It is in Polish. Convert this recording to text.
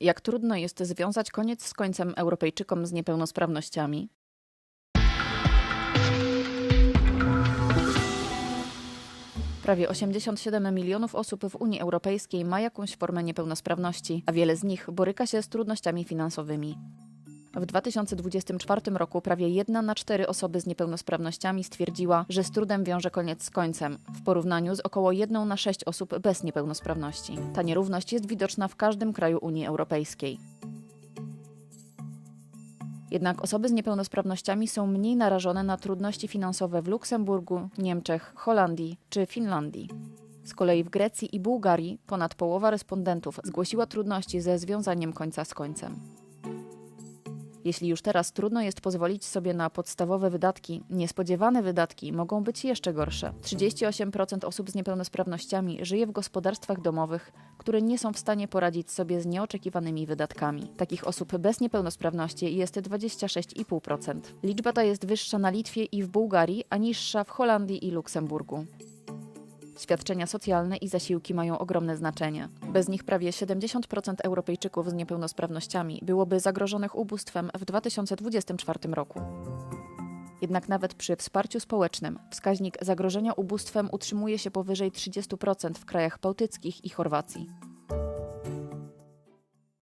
Jak trudno jest związać koniec z końcem Europejczykom z niepełnosprawnościami? Prawie 87 milionów osób w Unii Europejskiej ma jakąś formę niepełnosprawności, a wiele z nich boryka się z trudnościami finansowymi. W 2024 roku prawie jedna na cztery osoby z niepełnosprawnościami stwierdziła, że z trudem wiąże koniec z końcem, w porównaniu z około jedną na sześć osób bez niepełnosprawności. Ta nierówność jest widoczna w każdym kraju Unii Europejskiej. Jednak osoby z niepełnosprawnościami są mniej narażone na trudności finansowe w Luksemburgu, Niemczech, Holandii czy Finlandii. Z kolei w Grecji i Bułgarii ponad połowa respondentów zgłosiła trudności ze związaniem końca z końcem. Jeśli już teraz trudno jest pozwolić sobie na podstawowe wydatki, niespodziewane wydatki mogą być jeszcze gorsze. 38% osób z niepełnosprawnościami żyje w gospodarstwach domowych, które nie są w stanie poradzić sobie z nieoczekiwanymi wydatkami. Takich osób bez niepełnosprawności jest 26,5%. Liczba ta jest wyższa na Litwie i w Bułgarii, a niższa w Holandii i Luksemburgu. Świadczenia socjalne i zasiłki mają ogromne znaczenie. Bez nich prawie 70% Europejczyków z niepełnosprawnościami byłoby zagrożonych ubóstwem w 2024 roku. Jednak nawet przy wsparciu społecznym wskaźnik zagrożenia ubóstwem utrzymuje się powyżej 30% w krajach bałtyckich i Chorwacji.